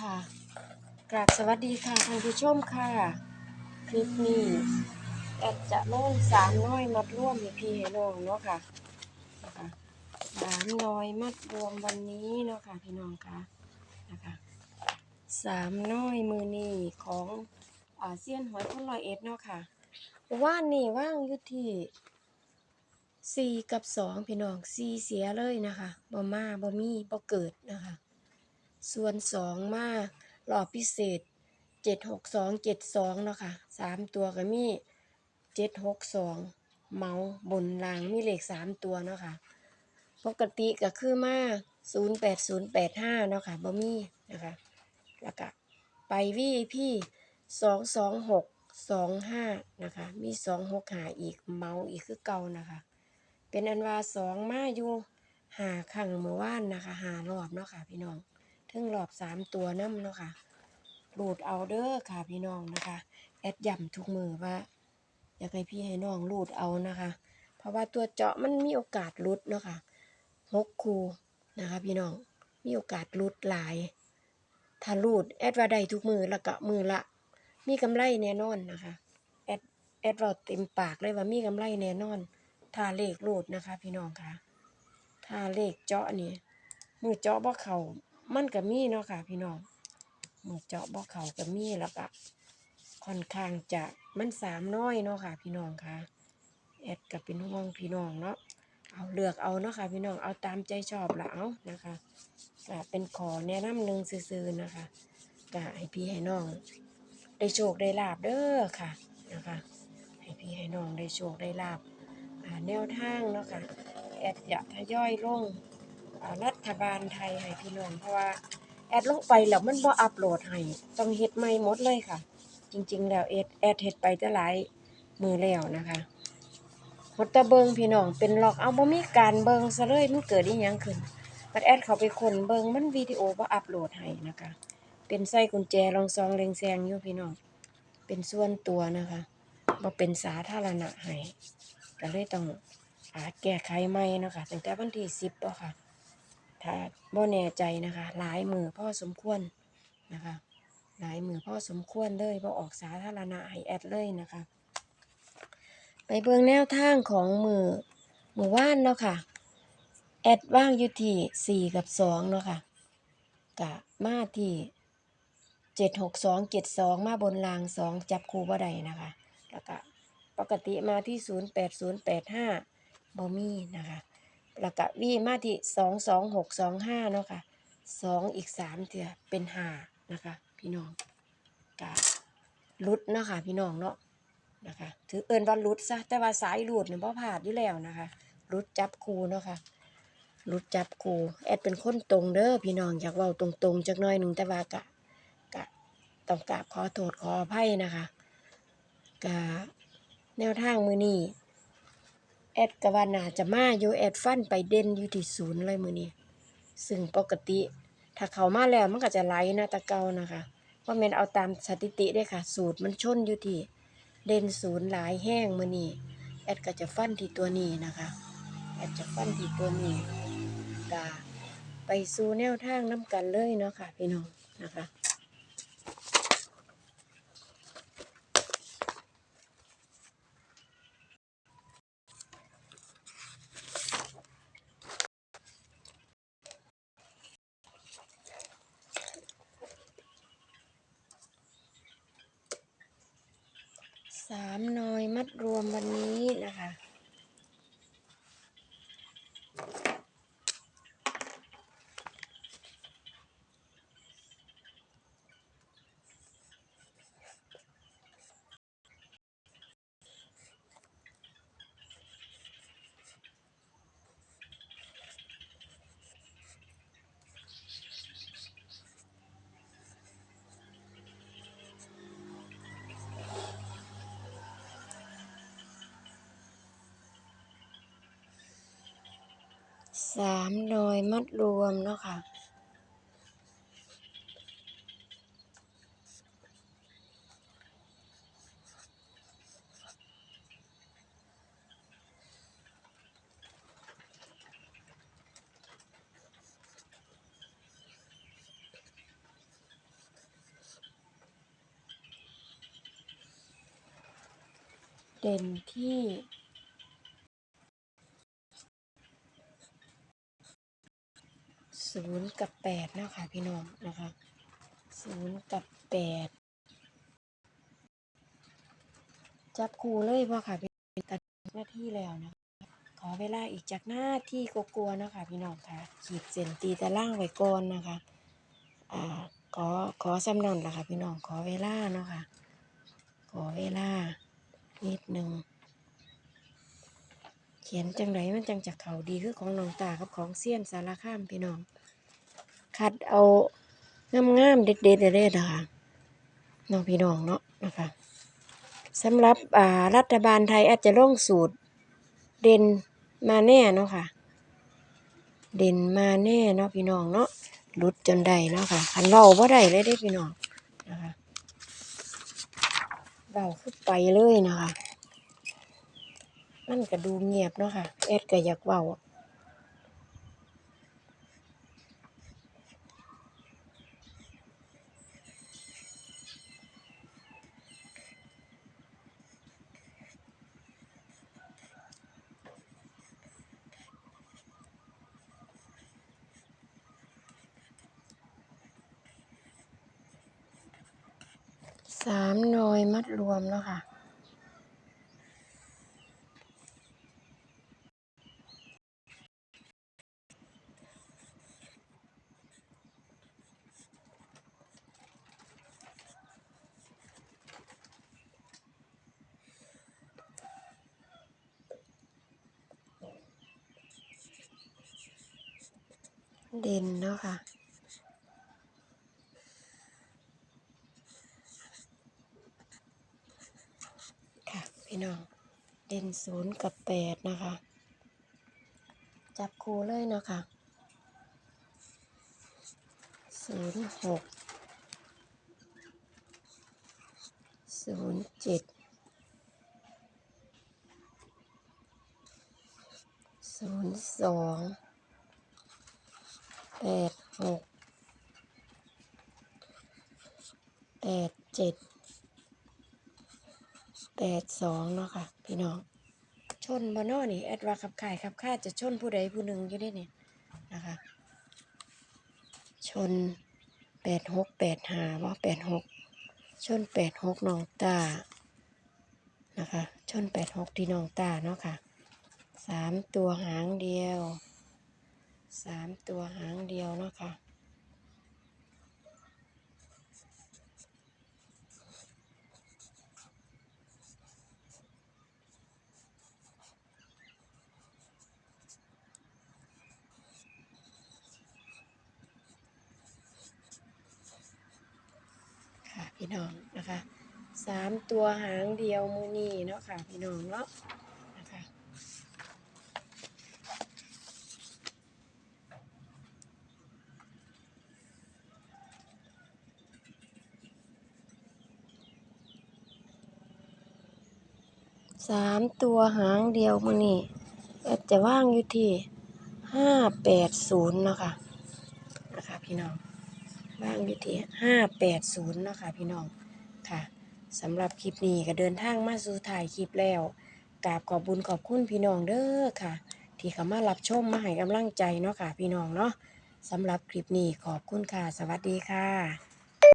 ค่ะกราบสวัสดีค่ะท่านผู้ชมค่ะ คลิปนี้แอดจะลงสามน้อยมัดร่วมให้พี่ให้น้องเนาะค่ะนะคะสามน้อยมัดรวมวันนี้เนาะค่ะพี่น้องค่ะนะคะสามน้อยมือนี้ของอาเซียนหอยพ่นลอยเอ็ดเนาะค่ะว่านนี่ว่างอยู่ที่สี่กับสองพี่น้องสี่เสียเลยนะคะบ่มาบ่มีบ่เกิดนะคะ ส่วนสองมารอบพิเศษเจ็ดหกสองเจ็ดสองเนาะค่ะสามตัวก็มีเจ็ดหกสองเมาบนรางมีเลขสามตัวเนาะค่ะปกติก็คือมาศูนย์แปดศูนย์แปดห้าเนาะค่ะบ่มีนะคะแล้วก็ไปวีพี่สองสองหกสองห้านะคะมีสองหกหาอีกเมาอีกคือเก่านะคะ เป็นอันว่าสองมาอยู่หาขังเมื่อวานนะคะหารอบเนาะค่ะพี่น้อง ถึงรอบสามตัวน้ำเนาะค่ะโหลดเอาเด้อค่ะพี่น้องนะคะ แอดย่ำทุกมือว่า อยากให้พี่ให้น้องรูดเอานะคะ เพราะว่าตัวเจาะมันมีโอกาสหลุดเนาะค่ะหกคูนะคะพี่น้องมีโอกาสหลุดหลาย ถ้ารูดแอดว่าได้ทุกมือแล้วก็มือละ มีกำไรแน่นอนนะคะแอดแอดเราเต็มปากเลยว่ามีกำไรแน่นอนถ้าเลขรูดนะคะ พี่น้องค่ะถ้าเลขเจาะนี่มือเจาะบ่เขา มันก็มีเนาะค่ะ พี่น้องหมือเจาะบ่อเขาก็มีแล้วก็ค่อนข้างจะมันสามน้อยเนาะค่ะ พี่น้องค่ะแอดก็เป็นห่วงพี่น้องเนาะเอาเลือกเอาเนาะค่ะ พี่น้องเอาตามใจชอบละเอานะคะก็เป็นขอแนะนำหนึ่งซื่อๆนะคะก็ให้พี่ให้น้อง ได้โชคได้ลาบเด้อค่ะนะคะให้พี่ให้น้องได้โชคได้ลาบอ่าแนวทางเนาะค่ะแอดอยากทยอยลง รัฐบาลไทยให้พี่น้องเพราะว่าแอดลงไปแล้วมันบ่อัปโหลดให้ต้องเฮ็ดใหม่หมดเลยค่ะ จริง ๆ แล้วแอดแอดเฮ็ดไปจะหลายมือแล้วนะคะหดตะเบิงพี่น้องเป็นหลอกเอาบ่มีการเบิงซะเลยมันเกิดอีหยังขึ้นบัดแอดเขาไปคนเบิงมันวิดีโอบ่อัปโหลดให้นะคะ เป็นไส้กุญแจลองซองเลงแซงอยู่พี่น้องเป็นส่วนตัวนะคะบ่เป็นสาธารณะให้ก็เลยต้องอาแก้ไขใหม่นะคะตั้งแต่วันที่10แล้วค่ะ ถ้าบ่แน่ใจนะคะหลายมือพ่อสมควรนะคะหลายมือพ่อสมควรเลยบ่ออกสาธารณะให้แอดเลยนะคะ ไปเบิ่งแนวทางของมือมือว่านเนาะค่ะแอดว่างอยู่ที่สี่กับสองเนาะค่ะกะมาที่เจ็ดหกสองเจ็ดสองมาบนรางสองจับคู่บ่ได้นะคะแล้วก็ปกติมาที่ศูนย์แปดศูนย์แปดห้าบ่มีนะคะ แล้วก็วีมาที่สองสองหกสองห้าเนาะค่ะสองอีกสามเถื่อเป็นห้านะคะ พี่น้องกะลุดเนาะค่ะพี่น้องเนาะนะคะถือเอินว่าลุดซะแต่ว่าสายหลุดเนี่ยพ่พลาดอยู่แล้วนะคะลุดจับคูเนาะค่ะลุดจับคูแอดเป็นคนตรงเด้อพี่น้องอยากเว้าตรงๆจักหน่อยหนึ่งแต่ว่ากะกะต้องกราบขอโทษขออภัยนะคะกะแนวทางมือนี้ แอดกะว่าน่าจะมาอยู่แอดฟันไปเด่นอยู่ที่ศูนย์เลยมือนี้ซึ่งปกติ ถ้าเขามาแล้วมันก็จะไหลนะตะเกานะคะว่าแม่นเอาตามสถิติได้ค่ะ สูตรมันชนอยู่ที่เด่นศูนย์หลายแห้งมือนี้แอดก็จะฟันที่ตัวนี้นะคะแอดจะฟันที่ตัวนี้กาไปสู่แนวทางน้ำกันเลยเนาะค่ะพี่น้องนะคะ สามนอยมัดรวมวันนี้นะคะ สามโดยมัดรวมเนาะค่ะ เด่นที่ ศูนย์กับแปดนะคะพี่น้องนะคะศูนย์กับแปดจับคูเลยพ่อค่ะพี่ตัดหน้าที่แล้วนะคะขอเวลาอีกจากหน้าที่กลัวๆนะคะพี่น้องค่ะ ขีดเส้นตีตารางไว้ก่อนนะคะอ่าขอขอสำนันละค่ะพี่น้องขอเวลาเนาะค่ะ ขอเวลานิดหนึ่งเขียนจังไรมันจังจากเขาดีคือของน้องตากับของเซียนสารข้ามพี่น้อง คัดเอางามๆเด็ดๆเด็ดๆนะคะน้องพี่น้องเนาะนะคะสำหรับอ่ารัฐบาลไทยอาจจะลงสูตร เด่นมาแน่เนาะค่ะ เด่นมาแน่เนาะพี่น้องเนาะหลุดจนได้เนาะค่ะคันเว้าบ่ได้เลยเด้พี่น้องนะคะเว้าคือไปเลยนะคะมันก็ดูเงียบเนาะค่ะแอดก็อยากเว้า สามหน่วยมัดรวมเนาะค่ะ เด่นเนาะค่ะ ค่ะ พี่น้อง เด่นศูนย์กับแปดนะคะ จับคู่เลยเนาะค่ะศูนย์หกศูนย์เจ็ดศูนย์สองแปดหกแปดเจ็ด แปดสองเนาะค่ะ พี่น้อง ชนบานอนี่แอดว่าขับข่ายขับค่าจะชนผู้ใดผู้หนึ่งอยู่ได้เนี่ยนะคะ ชนแปดหกแปดหาว่าแปดหกชนแปดหกน้องตานะคะ ชนแปดหกที่น้องตาเนาะค่ะสามตัวหางเดียวสามตัวหางเดียวเนาะค่ะ พี่น้องนะคะสามตัวหางเดียวมือนี่เนาะค่ะ พี่น้องเนาะนะคะสามตัวหางเดียวมือนีแอดจะว่างอยู่ที่ห้าแปดศูนย์เนาะค่ะนะคะพี่น้อง ว่างอยู่ที่ห้าแปดศูนย์เนาะค่ะพี่น้องค่ะสำหรับคลิปนี้ก็เดินทางมาสู่ถ่ายคลิปแล้วกราบขอบบุญขอบคุณพี่น้องเด้อค่ะ ที่เข้ามารับชมมาให้กำลังใจเนาะค่ะพี่น้องเนาะสำหรับคลิปนี้ขอบคุณค่ะ สวัสดีค่ะ